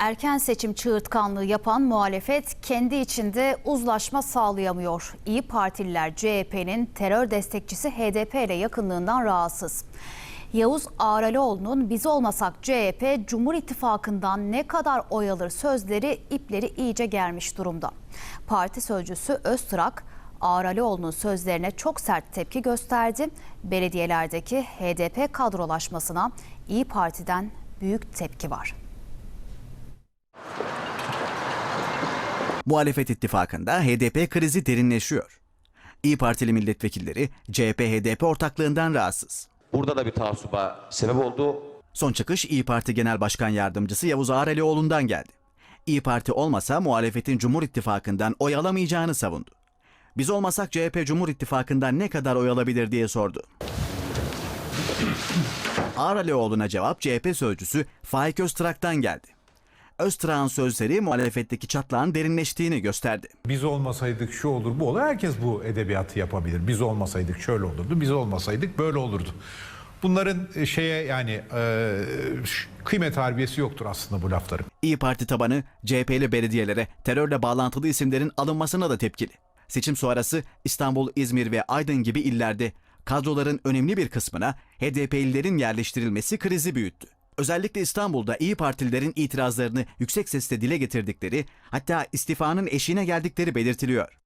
Erken seçim çığırtkanlığı yapan muhalefet kendi içinde uzlaşma sağlayamıyor. İyi Partililer CHP'nin terör destekçisi HDP ile yakınlığından rahatsız. Yavuz Ağralioğlu'nun biz olmasak CHP Cumhur İttifakı'ndan ne kadar oy alır sözleri ipleri iyice germiş durumda. Parti sözcüsü Öztrak Ağralioğlu'nun sözlerine çok sert tepki gösterdi. Belediyelerdeki HDP kadrolaşmasına İyi Parti'den büyük tepki var. Muhalefet ittifakında HDP krizi derinleşiyor. İyi Partili milletvekilleri CHP-HDP ortaklığından rahatsız. Burada da bir taassuba sebep oldu. Son çıkış İyi Parti Genel Başkan Yardımcısı Yavuz Ağralioğlu'ndan geldi. İyi Parti olmasa muhalefetin Cumhur İttifakı'ndan oy alamayacağını savundu. Biz olmasak CHP Cumhur İttifakı'ndan ne kadar oy alabilir diye sordu. Ağralioğlu'na cevap CHP sözcüsü Faik Öztrak'tan geldi. Öztrak'ın sözleri muhalefetteki çatlağın derinleştiğini gösterdi. Biz olmasaydık şu olur bu olur. Herkes bu edebiyatı yapabilir. Biz olmasaydık şöyle olurdu. Biz olmasaydık böyle olurdu. Bunların e, şeye yani e, kıymet harbiyesi yoktur aslında bu lafların. İyi Parti tabanı CHP'li belediyelere terörle bağlantılı isimlerin alınmasına da tepkili. Seçim sonrası İstanbul, İzmir ve Aydın gibi illerde kadroların önemli bir kısmına HDP'lilerin yerleştirilmesi krizi büyüttü. Özellikle İstanbul'da İyi Partililerin itirazlarını yüksek sesle dile getirdikleri, hatta istifanın eşiğine geldikleri belirtiliyor.